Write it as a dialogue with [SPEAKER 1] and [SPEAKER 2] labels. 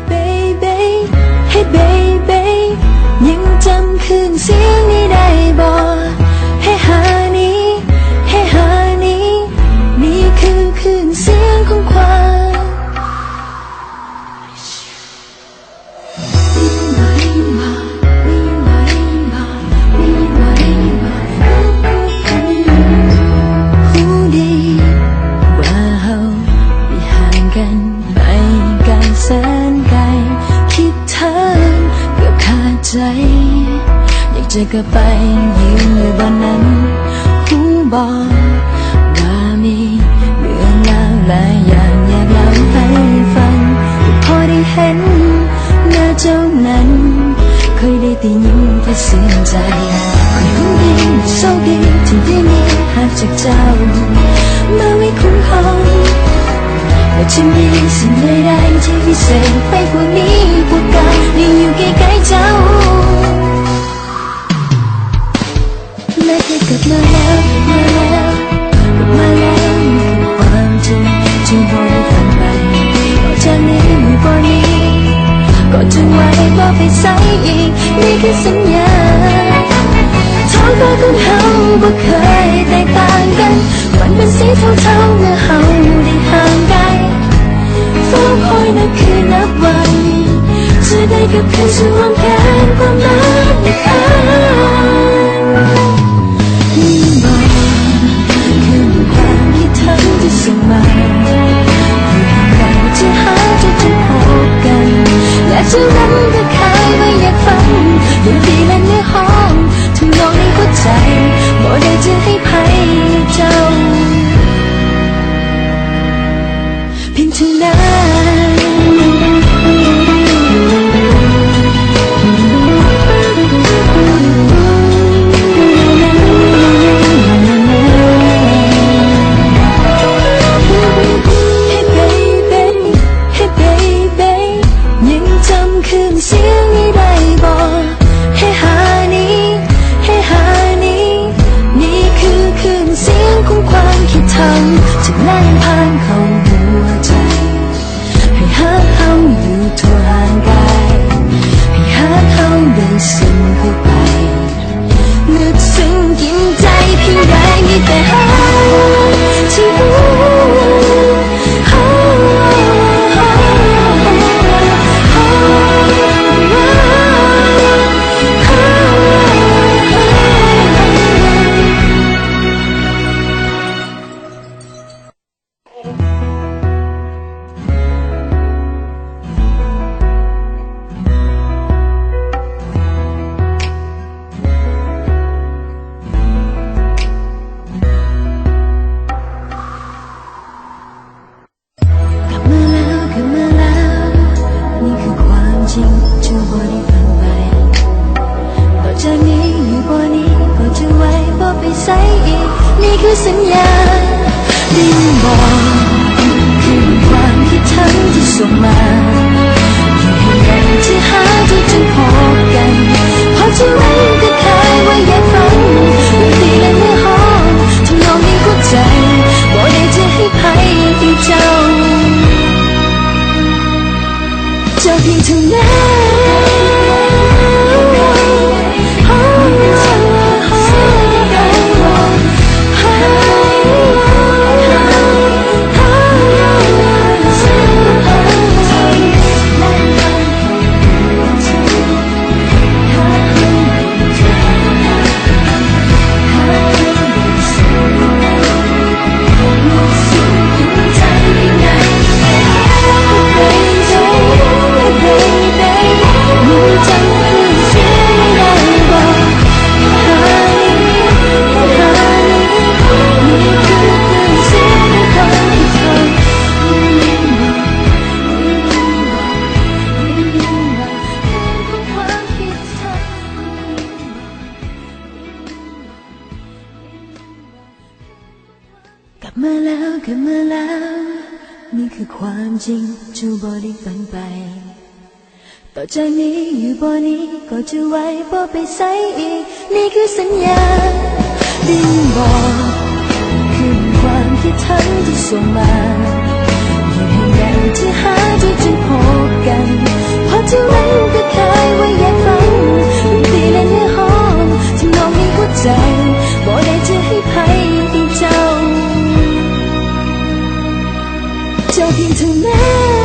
[SPEAKER 1] baby. จะกลับไปยืนอยู่บนนั้นหูบอกว่ามีเรื่องราวหลายอย่างอยากเล่าให้ฟังแต่พอได้เห็นหน้าเจ้านั้นเคยได้แต่ยิ้มที่เสียใจคอยรู้ดีโชคดีที่ได้มีหากจากเจ้ามาไว้คุ้มครองและจะมีสิ่งใดๆที่พิเศษไปกว่านี้พวกเร นี่คือสัญญาท้องฟ้าของเฮาบ่เคยแตกต่างกัน มันเป็นสีเทาๆเมื่อเฮาได้ห่างไกลเฝ้าคอยนับคืนนับวันจะได้กับคืนช่วงแขนความรักอีกครั้ สัญญา กลับมาแล้วกลับมาแล้ว นี่คือความจริงจูบอได้ฝันไป ต่อจากนี้อยู่บ่นี้ก็จะไว้บ่ไปใส่อีก นี่คือสัญญาดิ้นบอกคือความคิดถึงที่ส่งมาอยู่ให้แรงที่หาที่จะพบกันพอจะรัก 就变成美。